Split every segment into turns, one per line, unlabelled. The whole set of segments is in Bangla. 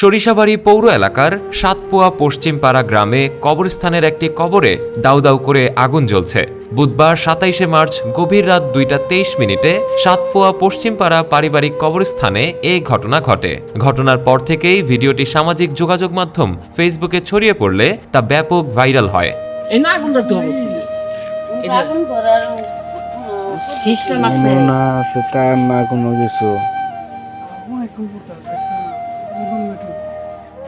সরিষাবাড়ি পৌর এলাকার সাতপোয়া পশ্চিমপাড়া গ্রামে কবরস্থানের একটি কবরে দাউ দাউ করে আগুন জ্বলছে। বুধবার সাতাইশে মার্চ গভীর রাত দুইটা তেইশ মিনিটে সাতপোয়া পশ্চিমপাড়া পারিবারিক কবরস্থানে এই ঘটনা ঘটে। ঘটনার পর থেকেই ভিডিওটি সামাজিক যোগাযোগ মাধ্যম ফেসবুকে ছড়িয়ে পড়লে তা ব্যাপক ভাইরাল হয়।
না
সেটা না কোনো কিছু।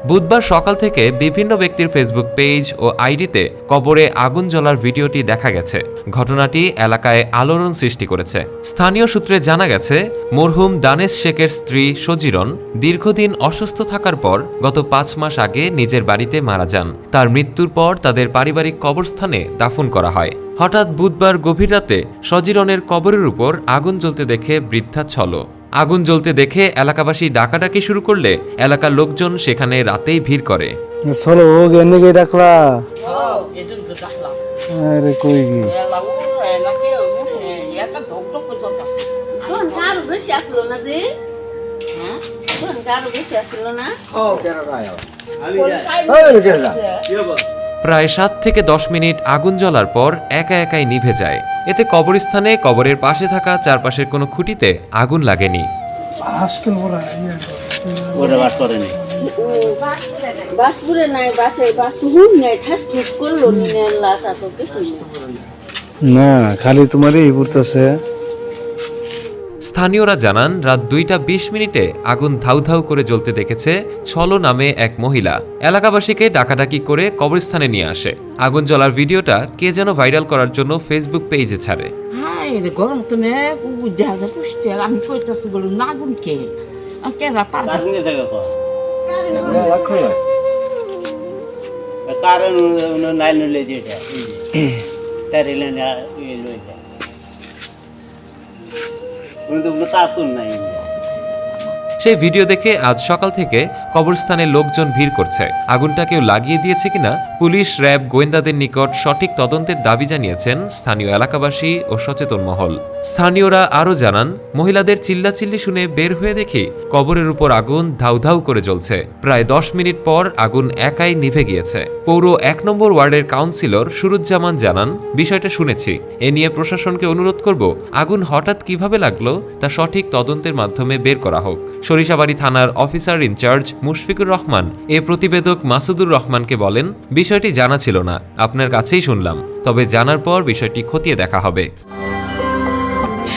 বুধবার সকাল থেকে বিভিন্ন ব্যক্তির ফেসবুক পেজ ও আইডিতে কবরে আগুন জ্বলার ভিডিওটি দেখা গেছে। ঘটনাটি এলাকায় আলোড়ন সৃষ্টি করেছে। স্থানীয় সূত্রে জানা গেছে, মরহুম দানেশ শেখের স্ত্রী সজিরন দীর্ঘদিন অসুস্থ থাকার পর গত পাঁচ মাস আগে নিজের বাড়িতে মারা যান। তার মৃত্যুর পর তাদের পারিবারিক কবরস্থানে দাফন করা হয়। হঠাৎ বুধবার গভীর রাতে সজিরনের কবরের উপর আগুন জ্বলতে দেখে বৃদ্ধা ছল। আগুন জ্বলতে দেখে এলাকাবাসী ডাকাডাকি শুরু করলে এলাকার লোকজন সেখানে রাতেই ভিড় করে।
চলো ডাকলা। আরে কই
হ্যাঁ?
প্রায় সাত থেকে দশ মিনিট আগুন জ্বলার পর একা একাই নিভে যায়। এতে কবরস্থানে কবরের পাশে থাকা চারপাশের কোনো খুঁটিতে আগুন লাগেনি।
না খালি তোমার এই পড়তেছে
স্থানীয়রা জানান রাত দুইটা বিশ মিনিটে আগুন ধাউ ধাউ করে জ্বলতে দেখেছে ছলো নামে এক মহিলা। এলাকাবাসীকে ডাকাডাকি করে কবরস্থানে নিয়ে আসে। আগুন জ্বলার ভিডিওটা কে যেন ভাইরাল করার জন্য ফেসবুক পেজে ছাড়ে।
হ্যাঁ রে গরম তো নে কুবু দেখা যায় পুষ্টি আমি না আগুন কে? আর কে
সেই ভিডিও দেখে আজ সকাল থেকে কবরস্থানে লোকজন ভিড় করছে। আগুনটা কেউ লাগিয়ে দিয়েছে কিনা, পুলিশ, র্যাব, গোয়েন্দাদের নিকট সঠিক তদন্তের দাবি জানিয়েছেন স্থানীয় এলাকাবাসী ও সচেতন মহল। স্থানীয়রা আরও জানান, মহিলাদের চিল্লাচিল্লি শুনে বের হয়ে দেখি কবরের উপর আগুন ধাউ ধাউ করে জ্বলছে। প্রায় দশ মিনিট পর আগুন একাই নিভে গিয়েছে। পৌর এক নম্বর ওয়ার্ডের কাউন্সিলর সুরুজ্জামান জানান, বিষয়টা শুনেছি। এ নিয়ে প্রশাসনকে অনুরোধ করব, আগুন হঠাৎ কীভাবে লাগল তা সঠিক তদন্তের মাধ্যমে বের করা হোক। সরিষাবাড়ি থানার officer in charge Mushfiqur Rahman এ প্রতিবেদক মাসুদুর রহমানকে বলেন, বিষয়টি জানা ছিল না, আপনার কাছেই শুনলাম। তবে জানার পর বিষয়টি খতিয়ে দেখা হবে।